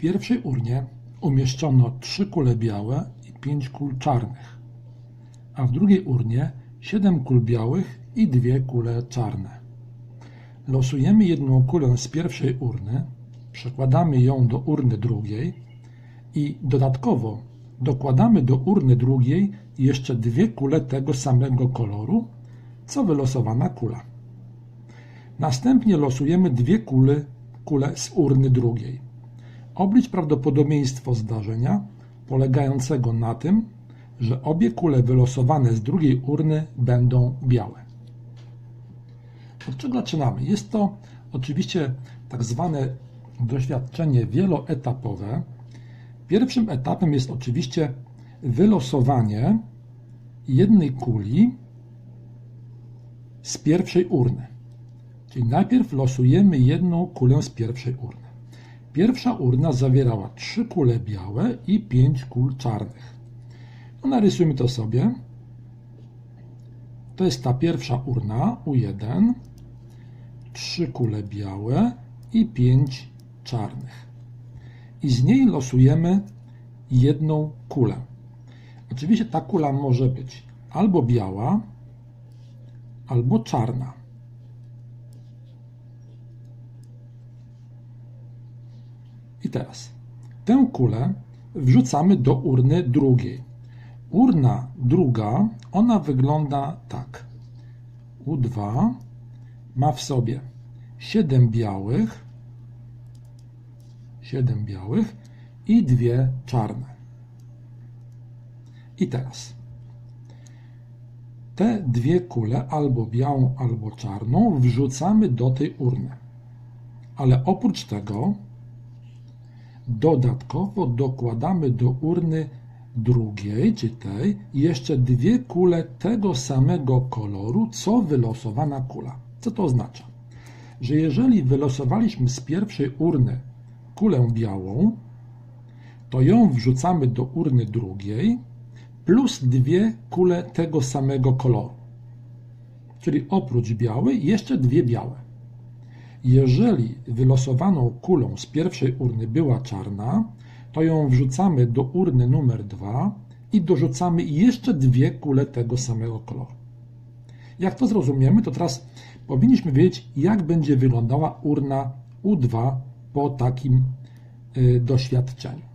pierwszej urnie umieszczono trzy kule białe i pięć kul czarnych, a w drugiej urnie siedem kul białych i dwie kule czarne. Losujemy jedną kulę z pierwszej urny, przekładamy ją do urny drugiej i dodatkowo dokładamy do urny drugiej jeszcze dwie kule tego samego koloru, co wylosowana kula. Następnie losujemy dwie kule, kule z urny drugiej. Oblicz prawdopodobieństwo zdarzenia polegającego na tym, że obie kule wylosowane z drugiej urny będą białe. Od czego zaczynamy? Jest to oczywiście tak zwane doświadczenie wieloetapowe. Pierwszym etapem jest oczywiście wylosowanie jednej kuli z pierwszej urny. Czyli najpierw losujemy jedną kulę z pierwszej urny. Pierwsza urna zawierała trzy kule białe i pięć kul czarnych. No narysujmy to sobie. To jest ta pierwsza urna U1, trzy kule białe i pięć czarnych. I z niej losujemy jedną kulę. Oczywiście ta kula może być albo biała, albo czarna. I teraz tę kulę wrzucamy do urny drugiej. Urna druga, ona wygląda tak. U2 ma w sobie 7 białych, 7 białych i dwie czarne. I teraz te dwie kule, albo białą, albo czarną, wrzucamy do tej urny. Ale oprócz tego dodatkowo dokładamy do urny drugiej, czy tej, jeszcze dwie kule tego samego koloru, co wylosowana kula. Co to oznacza? Że jeżeli wylosowaliśmy z pierwszej urny kulę białą, to ją wrzucamy do urny drugiej, plus dwie kule tego samego koloru. Czyli oprócz białej jeszcze dwie białe. Jeżeli wylosowaną kulą z pierwszej urny była czarna, to ją wrzucamy do urny numer 2 i dorzucamy jeszcze dwie kule tego samego koloru. Jak to zrozumiemy, to teraz powinniśmy wiedzieć, jak będzie wyglądała urna U2 po takim y, doświadczeniu.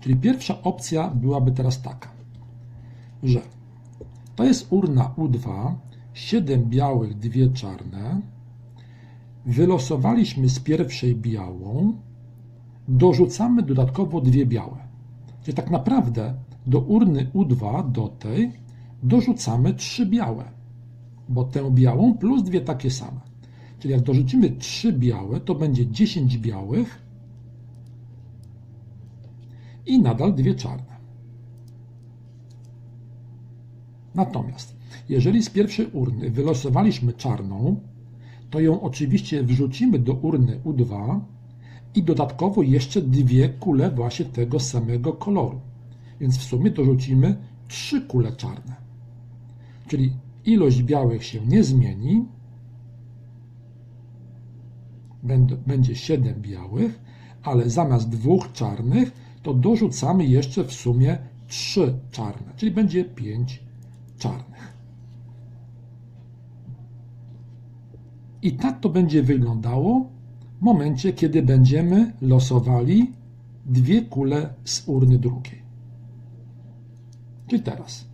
Czyli pierwsza opcja byłaby teraz taka, że to jest urna U2, 7 białych, 2 czarne. Wylosowaliśmy z pierwszej białą, dorzucamy dodatkowo dwie białe. Czyli tak naprawdę do urny U2, do tej, dorzucamy trzy białe, bo tę białą plus dwie takie same. Czyli jak dorzucimy trzy białe, to będzie 10 białych i nadal dwie czarne. Natomiast jeżeli z pierwszej urny wylosowaliśmy czarną, to ją oczywiście wrzucimy do urny U2 i dodatkowo jeszcze dwie kule właśnie tego samego koloru. Więc w sumie dorzucimy trzy kule czarne. Czyli ilość białych się nie zmieni. Będzie 7 białych, ale zamiast dwóch czarnych to dorzucamy jeszcze w sumie 3 czarne, czyli będzie 5 czarnych. I tak to będzie wyglądało w momencie, kiedy będziemy losowali dwie kule z urny drugiej. Czyli teraz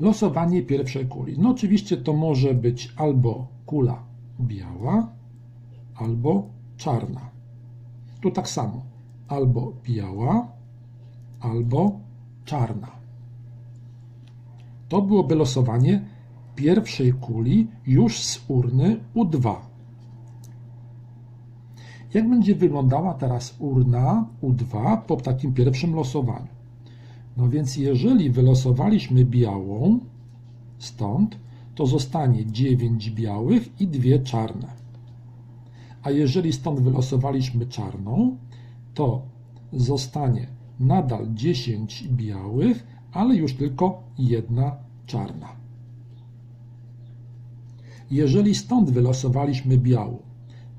losowanie pierwszej kuli. No oczywiście to może być albo kula biała, albo czarna. Tu tak samo. Albo biała, albo czarna. To byłoby losowanie pierwszej kuli już z urny U2. Jak będzie wyglądała teraz urna U2 po takim pierwszym losowaniu? No więc jeżeli wylosowaliśmy białą stąd, to zostanie 9 białych i 2 czarne. A jeżeli stąd wylosowaliśmy czarną, to zostanie nadal 10 białych, ale już tylko jedna czarna. Jeżeli stąd wylosowaliśmy białą,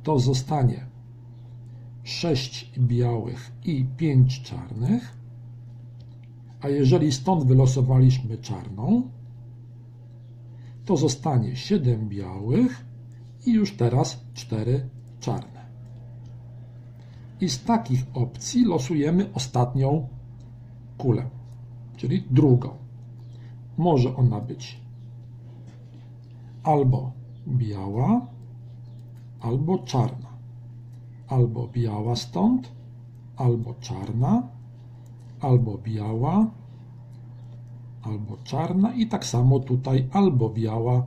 to zostanie 6 białych i 5 czarnych. A jeżeli stąd wylosowaliśmy czarną, to zostanie 7 białych i już teraz 4 czarne. I z takich opcji losujemy ostatnią kulę, czyli drugą. Może ona być albo biała, albo czarna. Albo biała stąd, albo czarna, albo biała, albo czarna i tak samo tutaj albo biała,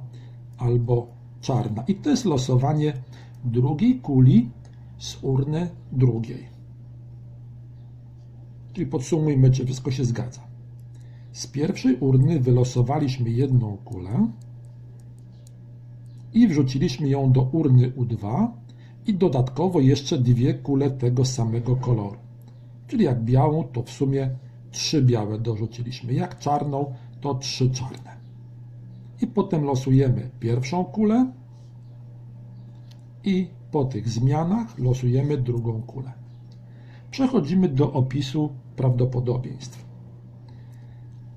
albo czarna. I to jest losowanie drugiej kuli z urny drugiej. Czyli podsumujmy, czy wszystko się zgadza. Z pierwszej urny wylosowaliśmy jedną kulę i wrzuciliśmy ją do urny U2 i dodatkowo jeszcze dwie kule tego samego koloru. Czyli jak białą, to w sumie trzy białe dorzuciliśmy. Jak czarną, to trzy czarne. I potem losujemy pierwszą kulę i po tych zmianach losujemy drugą kulę. Przechodzimy do opisu prawdopodobieństw.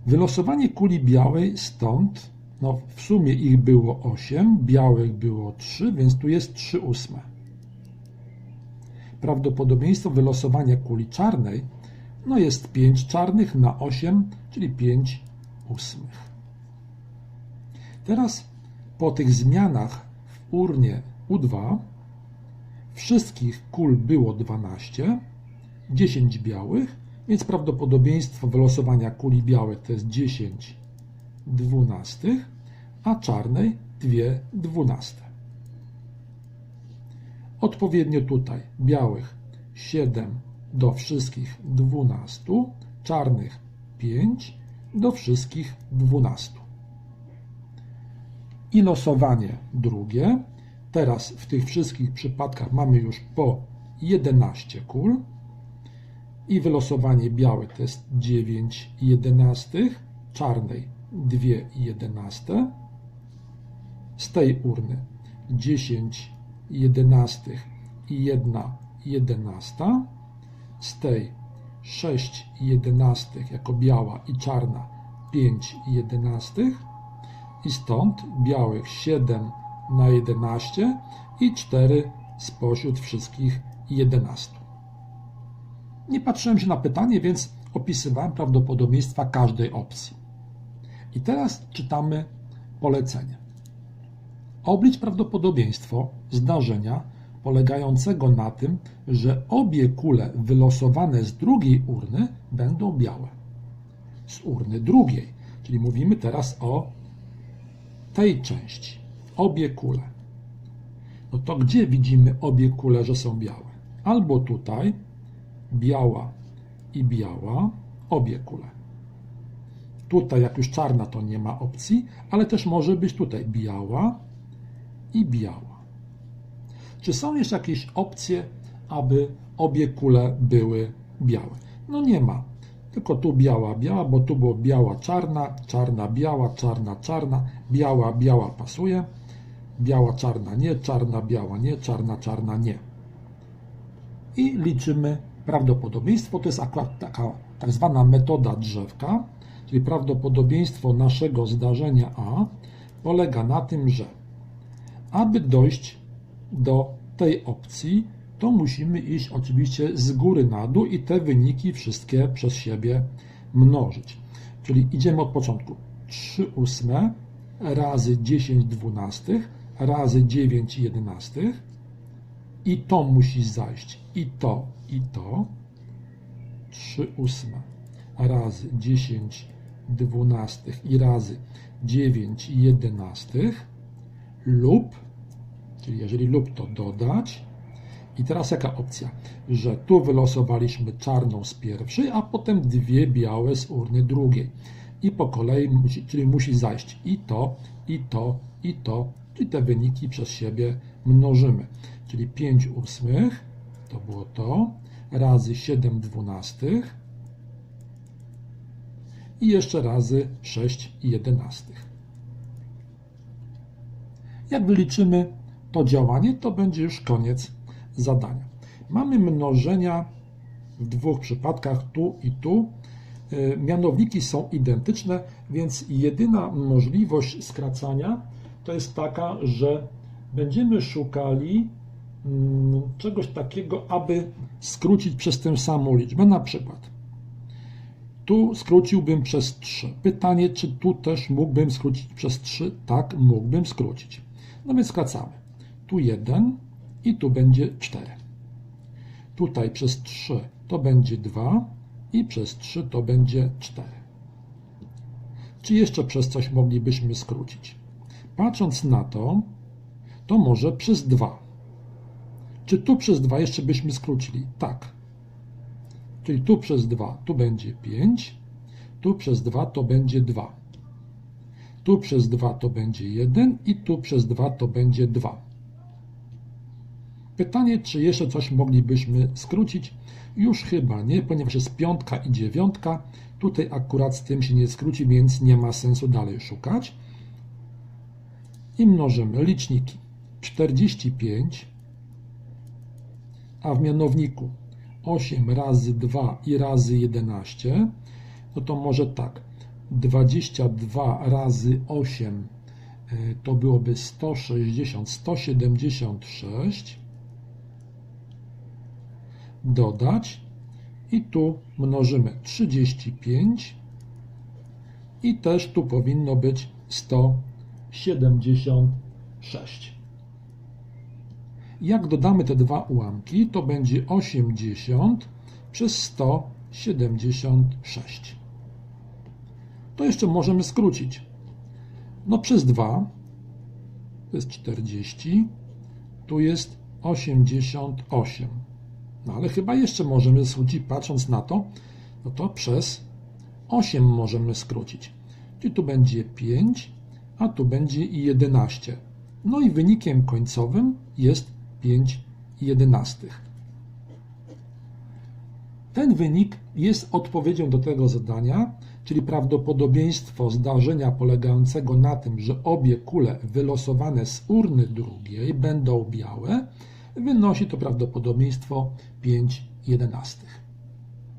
Wylosowanie kuli białej stąd, no w sumie ich było 8, białych było 3, więc tu jest 3 ósme. Prawdopodobieństwo wylosowania kuli czarnej no jest 5 czarnych na 8, czyli 5 ósmych. Teraz po tych zmianach w urnie U2 wszystkich kul było 12, 10 białych, więc prawdopodobieństwo wylosowania kuli białej to jest 10 dwunastych, a czarnej 2 dwunaste. Odpowiednio tutaj białych 7 do wszystkich 12, czarnych 5 do wszystkich 12. I losowanie drugie. Teraz w tych wszystkich przypadkach mamy już po 11 kul. I wylosowanie białe to jest 9 jedenastych, czarnej 2 jedenaste. Z tej urny 10 jedenastych i 1 jedenasta. Z tej 6 jedenastych jako biała i czarna 5 jedenastych. I stąd białych 7 na 11 i 4 spośród wszystkich 11. Nie patrzyłem się na pytanie, więc opisywałem prawdopodobieństwa każdej opcji. I teraz czytamy polecenie. Oblicz prawdopodobieństwo zdarzenia polegającego na tym, że obie kule wylosowane z drugiej urny będą białe. Z urny drugiej, czyli mówimy teraz o tej części. Obie kule. No to gdzie widzimy obie kule, że są białe? Albo tutaj, biała i biała, obie kule. Tutaj, jak już czarna, to nie ma opcji, ale też może być tutaj biała i biała. Czy są jeszcze jakieś opcje, aby obie kule były białe? No nie ma. Tylko tu biała, biała, bo tu było biała, czarna, czarna, biała, czarna, czarna, biała, biała pasuje, biała, czarna nie, czarna, biała nie, czarna, czarna nie. I liczymy prawdopodobieństwo. To jest akurat taka tak zwana metoda drzewka, czyli prawdopodobieństwo naszego zdarzenia A polega na tym, że aby dojść do tej opcji, to musimy iść oczywiście z góry na dół i te wyniki wszystkie przez siebie mnożyć. Czyli idziemy od początku. 3 ósme razy 10 dwunastych razy 9 jedenastych i to musi zajść i to, i to. 3 ósme razy 10 dwunastych i razy 9 jedenastych lub Czyli jeżeli lub to dodać. I teraz jaka opcja? Że tu wylosowaliśmy czarną z pierwszej, a potem dwie białe z urny drugiej. I po kolei, czyli musi zajść i to, i to, i to, czyli te wyniki przez siebie mnożymy. Czyli 5 ósmych, to było to, razy 7 dwunastych i jeszcze razy 6 jedenastych. Jak wyliczymy to działanie, to będzie już koniec zadania. Mamy mnożenia w dwóch przypadkach, tu i tu. E, Mianowniki są identyczne, więc jedyna możliwość skracania to jest taka, że będziemy szukali mm, czegoś takiego, aby skrócić przez tę samą liczbę. Na przykład tu skróciłbym przez 3. Pytanie, czy tu też mógłbym skrócić przez 3? Tak, mógłbym skrócić. No więc skracamy. Tu 1 i tu będzie 4. Tutaj przez 3 to będzie 2 i przez 3 to będzie 4. Czy jeszcze przez coś moglibyśmy skrócić? Patrząc na to, to może przez 2. Czy tu przez 2 jeszcze byśmy skrócili? Tak. Czyli tu przez 2 tu będzie 5, tu przez 2 to będzie 2. Tu przez 2 to będzie 1 i tu przez 2 to będzie 2. Pytanie, czy jeszcze coś moglibyśmy skrócić? Już chyba nie, ponieważ jest piątka i dziewiątka. Tutaj akurat z tym się nie skróci, więc nie ma sensu dalej szukać. I mnożymy liczniki. 45, a w mianowniku 8 razy 2 i razy 11, no to może tak. 22 razy 8 e, to byłoby 160, 176. Dodać i tu mnożymy 35 i też tu powinno być 176. Jak dodamy te dwa ułamki, to będzie 80 przez 176. To jeszcze możemy skrócić. No przez 2 to jest 40, tu jest 88. No ale chyba jeszcze możemy skrócić, patrząc na to, no to przez 8 możemy skrócić. Czyli tu będzie 5, a tu będzie 11. No i wynikiem końcowym jest 5 jedenastych. Ten wynik jest odpowiedzią do tego zadania, czyli prawdopodobieństwo zdarzenia polegającego na tym, że obie kule wylosowane z urny drugiej będą białe, wynosi to prawdopodobieństwo 5 jedenastych.